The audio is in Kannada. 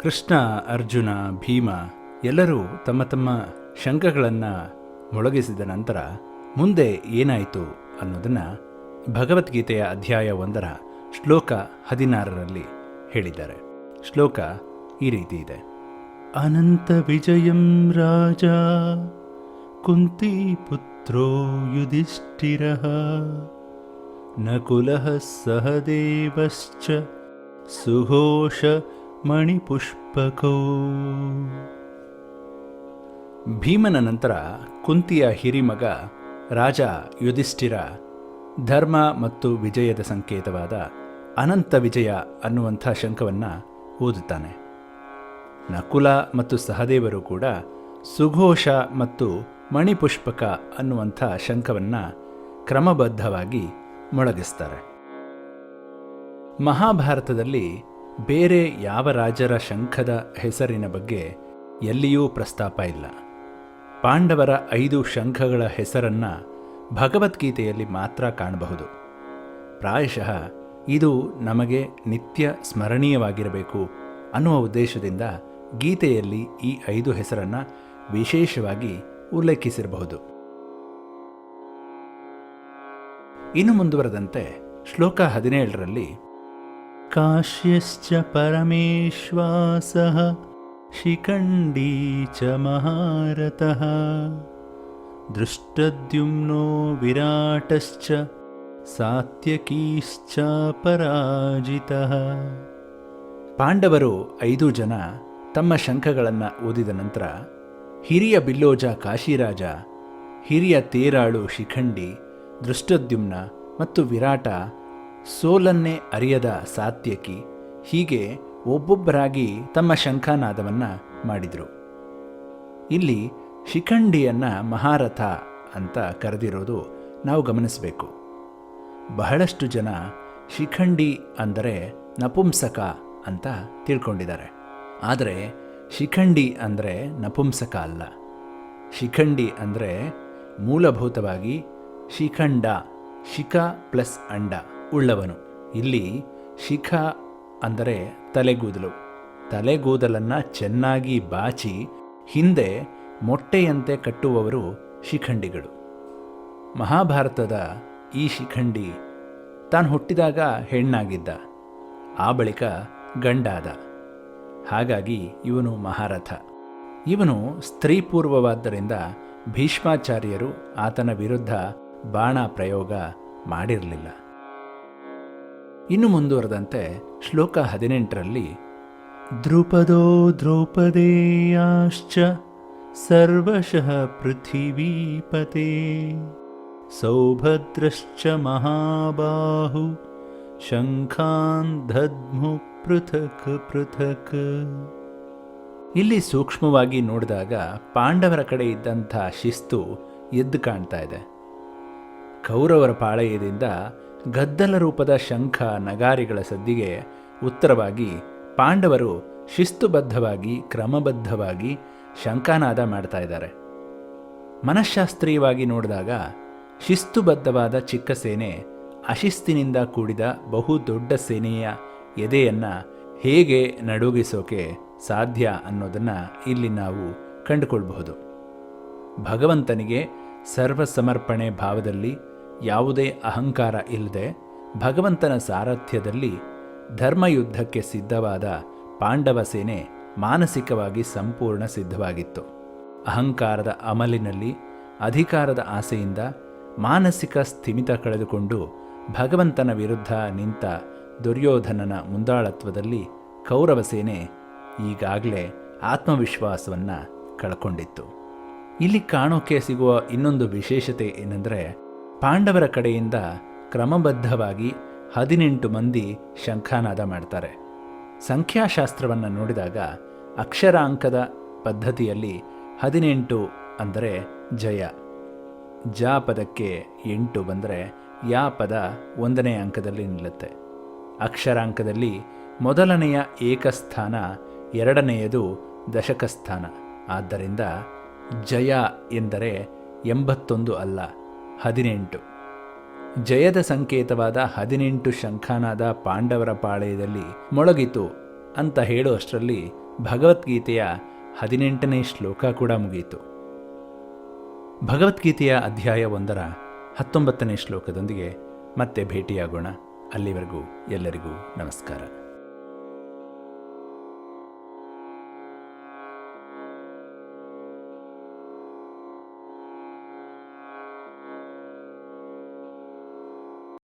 ಕೃಷ್ಣ, ಅರ್ಜುನ, ಭೀಮ ಎಲ್ಲರೂ ತಮ್ಮ ತಮ್ಮ ಶಂಖಗಳನ್ನು ಮೊಳಗಿಸಿದ ನಂತರ ಮುಂದೆ ಏನಾಯಿತು ಅನ್ನೋದನ್ನು ಭಗವದ್ಗೀತೆಯ ಅಧ್ಯಾಯ ಒಂದರ ಶ್ಲೋಕ ಹದಿನಾರರಲ್ಲಿ ಹೇಳಿದ್ದಾರೆ. ಶ್ಲೋಕ ಈ ರೀತಿ ಇದೆ. ಅನಂತ ವಿಜಯಂ ರಾಜ, ಕುಂತಿ ಪುತ್ರೋ ಯುಧಿಷ್ಠಿರ, ನಕುಲಃ ಸಹದೇವಶ್ಚ, ಸುಘೋಷ ಮಣಿಪುಷ್ಪಕೋ. ಭೀಮನ ನಂತರ ಕುಂತಿಯ ಹಿರಿಮಗ ರಾಜ ಯುಧಿಷ್ಠಿರ ಧರ್ಮ ಮತ್ತು ವಿಜಯದ ಸಂಕೇತವಾದ ಅನಂತ ವಿಜಯ ಅನ್ನುವಂಥ ಶಂಖವನ್ನು ಓದುತ್ತಾನೆ. ನಕುಲ ಮತ್ತು ಸಹದೇವರು ಕೂಡ ಸುಘೋಷ ಮತ್ತು ಮಣಿಪುಷ್ಪಕ ಅನ್ನುವಂಥ ಶಂಖವನ್ನು ಕ್ರಮಬದ್ಧವಾಗಿ ಮೊಳಗಿಸ್ತಾರೆ. ಮಹಾಭಾರತದಲ್ಲಿ ಬೇರೆ ಯಾವ ರಾಜರ ಶಂಖದ ಹೆಸರಿನ ಬಗ್ಗೆ ಎಲ್ಲಿಯೂ ಪ್ರಸ್ತಾಪ ಇಲ್ಲ. ಪಾಂಡವರ ಐದು ಶಂಖಗಳ ಹೆಸರನ್ನು ಭಗವದ್ಗೀತೆಯಲ್ಲಿ ಮಾತ್ರ ಕಾಣಬಹುದು. ಪ್ರಾಯಶಃ ಇದು ನಮಗೆ ನಿತ್ಯ ಸ್ಮರಣೀಯವಾಗಿರಬೇಕು ಅನ್ನುವ ಉದ್ದೇಶದಿಂದ ಗೀತೆಯಲ್ಲಿ ಈ ಐದು ಹೆಸರನ್ನು ವಿಶೇಷವಾಗಿ ಉಲ್ಲೇಖಿಸಿರಬಹುದು. ಇನ್ನು ಮುಂದುವರೆದಂತೆ ಶ್ಲೋಕ ಹದಿನೇಳರಲ್ಲಿ ಕಾಶ್ಯಶ್ಚ ಪರಮೇಶ್ವಾಸಃ ಶಿಖಂಡೀ ಚ ಮಹಾರತಃ ದೃಷ್ಟದ್ಯುಮ್ನೋ ವಿರಾಟಶ್ಚ ಸಾತ್ಯಕೀಶ್ಚ ಪರಾಜಿತಃ ಪಾಂಡವರು ಐದು ಜನ ತಮ್ಮ ಶಂಖಗಳನ್ನು ಓದಿದ ನಂತರ, ಹಿರಿಯ ಬಿಲ್ಲೋಜ ಕಾಶಿರಾಜ, ಹಿರಿಯ ತೇರಾಳು ಶಿಖಂಡಿ ದೃಷ್ಟದ್ಯುಮ್ನ ಮತ್ತು ವಿರಾಟ ಸೋಲನ್ನೇ ಅರಿಯದ ಸಾತ್ಯಕಿ ಹೀಗೆ ಒಬ್ಬೊಬ್ಬರಾಗಿ ತಮ್ಮ ಶಂಖನಾದವನ್ನು ಮಾಡಿದರು. ಇಲ್ಲಿ ಶಿಖಂಡಿಯನ್ನ ಮಹಾರಥ ಅಂತ ಕರೆದಿರೋದು ನಾವು ಗಮನಿಸಬೇಕು. ಬಹಳಷ್ಟು ಜನ ಶಿಖಂಡಿ ಅಂದರೆ ನಪುಂಸಕ ಅಂತ ತಿಳ್ಕೊಂಡಿದ್ದಾರೆ. ಆದರೆ ಶಿಖಂಡಿ ಅಂದರೆ ನಪುಂಸಕ ಅಲ್ಲ. ಶಿಖಂಡಿ ಅಂದರೆ ಮೂಲಭೂತವಾಗಿ ಶಿಖಂಡ, ಶಿಖ ಪ್ಲಸ್ ಅಂಡ. ಉಳ್ಳವನು. ಇಲ್ಲಿ ಶಿಖ ಅಂದರೆ ತಲೆಗೂದಲು. ತಲೆಗೂದಲನ್ನು ಚೆನ್ನಾಗಿ ಬಾಚಿ ಹಿಂದೆ ಮೊಟ್ಟೆಯಂತೆ ಕಟ್ಟುವವರು ಶಿಖಂಡಿಗಳು. ಮಹಾಭಾರತದ ಈ ಶಿಖಂಡಿ ತಾನು ಹುಟ್ಟಿದಾಗ ಹೆಣ್ಣಾಗಿದ್ದ. ಆ ಬಳಿಕ ಗಂಡಾದ. ಹಾಗಾಗಿ ಇವನು ಮಹಾರಥ. ಇವನು ಸ್ತ್ರೀಪೂರ್ವವಾದ್ದರಿಂದ ಭೀಷ್ಮಾಚಾರ್ಯರು ಆತನ ವಿರುದ್ಧ ಬಾಣ ಪ್ರಯೋಗ ಮಾಡಿರಲಿಲ್ಲ. ಇನ್ನು ಮುಂದುವರೆದಂತೆ ಶ್ಲೋಕ ಹದಿನೆಂಟರಲ್ಲಿ, ದ್ರುಪದೋ ದ್ರೌಪದೇಯಾಶ್ಚ ಸರ್ವಶಃ ಪೃಥಿವೀಪತೆ, ಸೌಭದ್ರಶ್ಚ ಮಹಾಬಾಹು, ಶಂಖಾನ್ ಧದ್ಮು ಪೃಥಕ್ ಪೃಥಕ್. ಇಲ್ಲಿ ಸೂಕ್ಷ್ಮವಾಗಿ ನೋಡಿದಾಗ ಪಾಂಡವರ ಕಡೆ ಇದ್ದಂಥ ಶಿಸ್ತು ಎದ್ದು ಕಾಣ್ತಾ ಇದೆ. ಕೌರವರ ಪಾಳಯದಿಂದ ಗದ್ದಲ ರೂಪದ ಶಂಖ ನಗಾರಿಗಳ ಸದ್ದಿಗೆ ಉತ್ತರವಾಗಿ, ಪಾಂಡವರು ಶಿಸ್ತುಬದ್ಧವಾಗಿ, ಕ್ರಮಬದ್ಧವಾಗಿ ಶಂಖನಾದ ಮಾಡ್ತಾ ಇದ್ದಾರೆ. ಮನಃಶಾಸ್ತ್ರೀಯವಾಗಿ ನೋಡಿದಾಗ, ಶಿಸ್ತುಬದ್ಧವಾದ ಚಿಕ್ಕ ಸೇನೆ ಅಶಿಸ್ತಿನಿಂದ ಕೂಡಿದ ಬಹು ದೊಡ್ಡ ಸೇನೆಯ ಎದೆಯನ್ನು ಹೇಗೆ ನಡುಗಿಸೋಕೆ ಸಾಧ್ಯ ಅನ್ನೋದನ್ನು ಇಲ್ಲಿ ನಾವು ಕಂಡುಕೊಳ್ಬಹುದು. ಭಗವಂತನಿಗೆ ಸರ್ವಸಮರ್ಪಣೆ ಭಾವದಲ್ಲಿ ಯಾವುದೇ ಅಹಂಕಾರ ಇಲ್ಲದೆ ಭಗವಂತನ ಸಾರಥ್ಯದಲ್ಲಿ ಧರ್ಮಯುದ್ಧಕ್ಕೆ ಸಿದ್ಧವಾದ ಪಾಂಡವ ಸೇನೆ ಮಾನಸಿಕವಾಗಿ ಸಂಪೂರ್ಣ ಸಿದ್ಧವಾಗಿತ್ತು. ಅಹಂಕಾರದ ಅಮಲಿನಲ್ಲಿ ಅಧಿಕಾರದ ಆಸೆಯಿಂದ ಮಾನಸಿಕ ಸ್ಥಿಮಿತ ಕಳೆದುಕೊಂಡು ಭಗವಂತನ ವಿರುದ್ಧ ನಿಂತ ದುರ್ಯೋಧನನ ಮುಂದಾಳತ್ವದಲ್ಲಿ ಕೌರವ ಸೇನೆ ಈಗಾಗಲೇ ಆತ್ಮವಿಶ್ವಾಸವನ್ನು ಕಳ್ಕೊಂಡಿತ್ತು. ಇಲ್ಲಿ ಕಾಣೋಕೆ ಸಿಗುವ ಇನ್ನೊಂದು ವಿಶೇಷತೆ ಏನೆಂದರೆ ಪಾಂಡವರ ಕಡೆಯಿಂದ ಕ್ರಮಬದ್ಧವಾಗಿ ಹದಿನೆಂಟು ಮಂದಿ ಶಂಖಾನಾದ ಮಾಡ್ತಾರೆ. ಸಂಖ್ಯಾಶಾಸ್ತ್ರವನ್ನು ನೋಡಿದಾಗ ಅಕ್ಷರಾಂಕದ ಪದ್ಧತಿಯಲ್ಲಿ ಹದಿನೆಂಟು ಅಂದರೆ ಜಯ, ಜ ಪದಕ್ಕೆ ಎಂಟು ಬಂದರೆ ಯಾ ಪದ ಒಂದನೇ ಅಂಕದಲ್ಲಿ ನಿಲ್ಲುತ್ತೆ. ಅಕ್ಷರಾಂಕದಲ್ಲಿ ಮೊದಲನೆಯ ಏಕಸ್ಥಾನ ಎರಡನೆಯದು ದಶಕಸ್ಥಾನ. ಆದ್ದರಿಂದ ಜಯ ಎಂದರೆ ಎಂಬತ್ತೊಂದು ಅಲ್ಲ ಹದಿನೆಂಟು. ಜಯದ ಸಂಕೇತವಾದ ಹದಿನೆಂಟು ಶಂಖಾನಾದ ಪಾಂಡವರ ಪಾಳೆಯದಲ್ಲಿ ಮೊಳಗಿತು ಅಂತ ಹೇಳುವಷ್ಟರಲ್ಲಿ ಭಗವದ್ಗೀತೆಯ ಹದಿನೆಂಟನೇ ಶ್ಲೋಕ ಕೂಡ ಮುಗಿಯಿತು ಭಗವದ್ಗೀತೆಯ ಅಧ್ಯಾಯ ಒಂದರ ಹತ್ತೊಂಬತ್ತನೇ ಶ್ಲೋಕದೊಂದಿಗೆ ಮತ್ತೆ ಭೇಟಿಯಾಗೋಣ. ಅಲ್ಲಿವರೆಗೂ ಎಲ್ಲರಿಗೂ ನಮಸ್ಕಾರ.